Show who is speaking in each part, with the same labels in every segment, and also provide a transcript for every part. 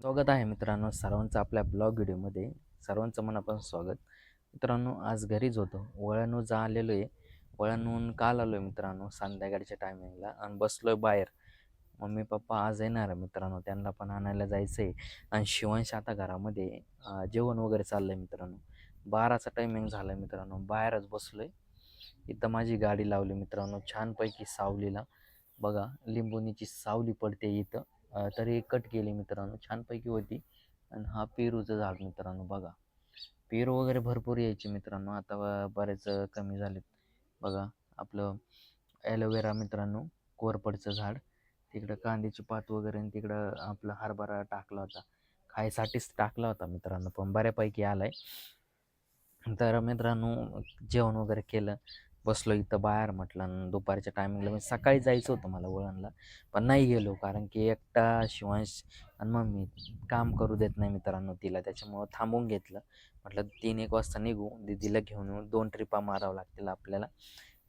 Speaker 1: स्वागत आहे मित्रांनो सर्वांचं आपल्या ब्लॉग व्हिडिओमध्ये. सर्वांचं मनापासून स्वागत. मित्रांनो आज घरीच होतो. वळणू जा आलेलो आहे. वळणून काल आलो आहे मित्रांनो संध्याकाळच्या टायमिंगला आणि बसलो आहे बाहेर. मम्मी पप्पा आज येणार आहे मित्रांनो. त्यांना पण आणायला जायचं आहे आणि शिवांश आता घरामध्ये जेवण वगैरे चाललं आहे मित्रांनो. बाराचा टायमिंग झाला आहे मित्रांनो. बाहेरच बसलो आहे इथं माझी गाडी लावली मित्रांनो. छानपैकी सावलीला. बघा लिंबोनीची सावली पडते इथं. तरी कट केली मित्रांनो. छानपैकी होती. आणि हा पेरूचं झाड मित्रांनो बघा. पेरू वगैरे भरपूर यायचे मित्रांनो. आता बरेच कमी झालेत. बघा आपलं ॲलोवेरा मित्रांनो कोरपडचं झाड. तिकडं कांद्याची पात वगैरे आणि तिकडं आपला हरभरा टाकला होता. खायसाठीच टाकला होता मित्रांनो पण बऱ्यापैकी आलाय. तर मित्रांनो जेवण वगैरे केलं. बसलो इथं बाहेर म्हटलं आणि दुपारच्या टायमिंगला मी म्हणजे सकाळी जायचं होतं मला वळणला. पण नाही गेलो कारण की एकटा शिवांश आणि मम्मी काम करू देत नाही मित्रांनो तिला. त्याच्यामुळं थांबून घेतलं. म्हटलं तीन एक वाजता निघू. दीदीला घेऊन येऊ. दोन ट्रिपा मारावं लागतील आपल्याला.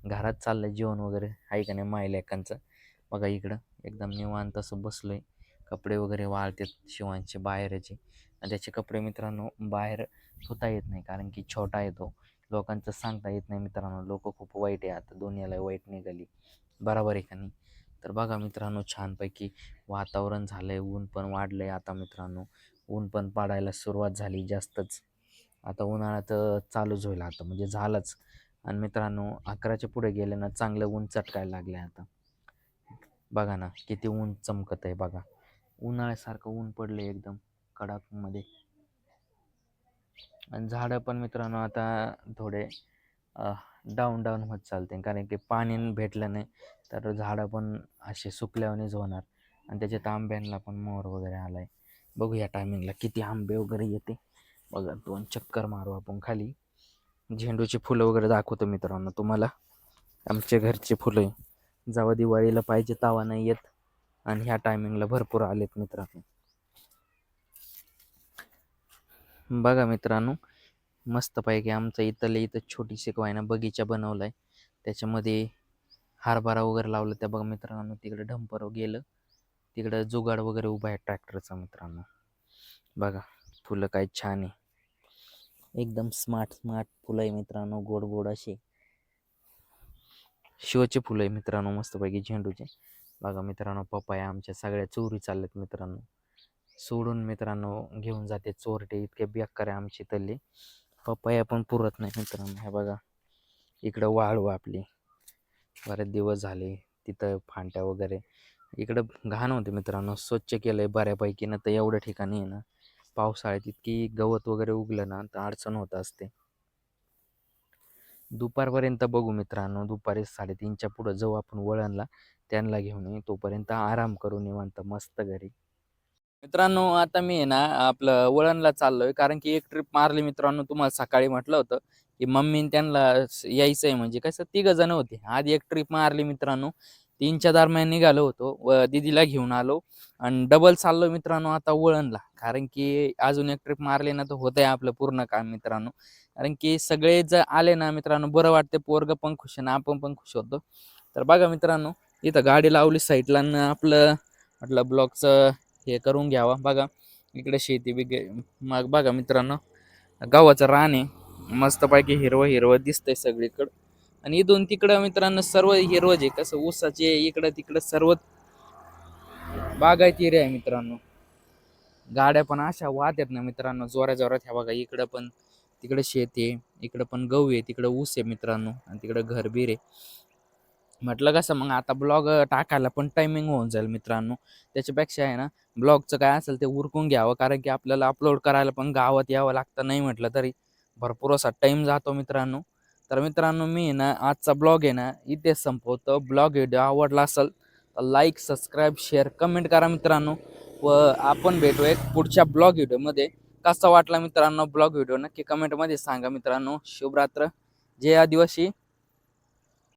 Speaker 1: घरात चाललं जेवण वगैरे. आहे का नाही मायलेकांचं बघा इकडं. एकदम निवांत असं बसलो आहे कपडे वगैरे वाळतात शिवांचे बाहेरचे. आणि त्याचे कपडे मित्रांनो बाहेर धुता येत नाही कारण की छोटा येतो लोकांचं सांगता येत नाही मित्रांनो. लोक खूप वाईट आहे. आता दुनियाला वाईट निघाली. बरोबर आहे का नाही? तर बघा मित्रांनो छानपैकी वातावरण झालं आहे ऊन पण वाढलं आहे आता मित्रांनो. ऊन पण पाडायला सुरुवात झाली जास्तच. आता उन्हाळा तर चालूच होईल आता. म्हणजे झालंच. आणि मित्रांनो अकराच्या पुढे गेले ना चांगलं ऊन चटकायला लागलं आहे आता. बघा ना किती ऊन चमकत आहे बघा. उन्हाळ्यासारखं ऊन पडलं एकदम कडाकमध्ये आणि झाडं पण मित्रांनो आता थोडे डाऊन डाऊन होत चालते. कारण की पाणी भेटलं नाही तर झाडं पण असे सुकल्यावानेच होणार. आणि त्याच्यात आंब्यांना पण मोर वगैरे आला आहे बघू या टायमिंगला किती आंबे वगैरे येते. बघा दोन चक्कर मारू आपण खाली. झेंडूची फुलं वगैरे दाखवतो मित्रांनो तुम्हाला. आमच्या घरचे फुलं आहे. जेव्हा दिवाळीला पाहिजे तावा नाही येत. आणि ह्या टायमिंगला भरपूर आलेत मित्रांनो. बघा मित्रांनो मस्तपैकी आमचं इथलं इथं छोटीशी ना बगीचा बनवला आहे त्याच्यामध्ये हरभरा वगैरे लावलं त्या बघा मित्रांनो तिकडे ढंपर गेलं. तिकडं जुगाड वगैरे उभा आहे ट्रॅक्टरचा मित्रांनो. बघा फुलं काय छान आहे. एकदम स्मार्ट स्मार्ट फुलं आहे मित्रांनो गोड गोड असे. शिवचे फुलं आहे मित्रांनो मस्तपैकी झेंडूचे. बघा मित्रांनो पपाया आमच्या सगळ्या चोरी चालल्यात मित्रांनो. सोडून मित्रांनो घेऊन जाते चोरटे इतके बेकार आहे आमची तल्ली. पपया पण पुरत नाही मित्रांनो हे बघा. इकडं वाळू आपली. बरेच दिवस झाले तिथं फांट्या वगैरे. इकडं घाण होते मित्रांनो स्वच्छ केलं आहे बऱ्यापैकी ना तर एवढ्या ठिकाणी आहे ना पावसाळ्यात इतकी गवत वगैरे उगलं ना तर अडचण होत असते. दुपारपर्यंत बघू मित्रांनो दुपारी साडेतीनच्या पुढं जाऊ आपण वळणला त्यांना घेऊन ये तोपर्यंत आराम करू निवांत मस्त घरी. मित्रांनो आता मी आहे ना आपलं वळणला चाललोय. कारण की एक ट्रिप मारली मित्रांनो तुम्हाला सकाळी म्हटलं होतं की मम्मीन त्यांना यायचं आहे म्हणजे कसं तिघ जण होते. आधी एक ट्रिप मारली मित्रांनो. तीनच्या दरम्यान निघालो होतो. व दिदीला घेऊन आलो आणि डबल चाललो मित्रांनो आता वळणला. कारण की अजून एक ट्रिप मारली ना तर होतंय आपलं पूर्ण काम मित्रांनो. कारण की सगळे जर आले ना मित्रांनो बरं वाटते पोरग पण खुश आहे ना आपण पण खुश होतो. तर बघा मित्रांनो इथं गाडी लावली साईडला आणि आपलं म्हटलं ब्लॉकचं हे करून घ्यावा. बघा इकडे शेती बिगे मग बघा मित्रांनो गावाचं रान आहे. मस्तपैकी हिरवं हिरवं दिसतंय सगळीकडं. आणि इथून तिकडं मित्रांनो सर्व हिरवं आहे कसं ऊसाचे इकडं तिकडं सर्व बागायती एरिया आहे मित्रांनो. गाड्या पण अशा वाहत आहेत ना मित्रांनो जोऱ्या जोरात. ह्या बघा इकडं पण तिकडं शेत आहे इकडं पण गहू आहे तिकडं ऊस आहे मित्रांनो आणि तिकडं घरबीर आहे म्हटलं कसं मग आता ब्लॉग टाकायला पण टायमिंग होऊन जाईल मित्रांनो. त्याच्यापेक्षा आहे ना ब्लॉगचं काय असेल ते उरकून घ्यावं कारण की आपल्याला अपलोड करायला पण गावात यावं लागतं नाही म्हटलं तरी. भरपूर असा टाईम जातो मित्रांनो. तर मित्रांनो मी ना आजचा ब्लॉग आहे ना इथेच संपवतो. ब्लॉग व्हिडिओ आवडला असेल तर लाईक सबस्क्राईब शेअर कमेंट करा मित्रांनो. व आपण भेटू एक पुढच्या ब्लॉग व्हिडिओमध्ये. कसा वाटला मित्रांनो ब्लॉग व्हिडिओ नक्की कमेंटमध्ये सांगा मित्रांनो. शुभरात्र. जय आदिवासी.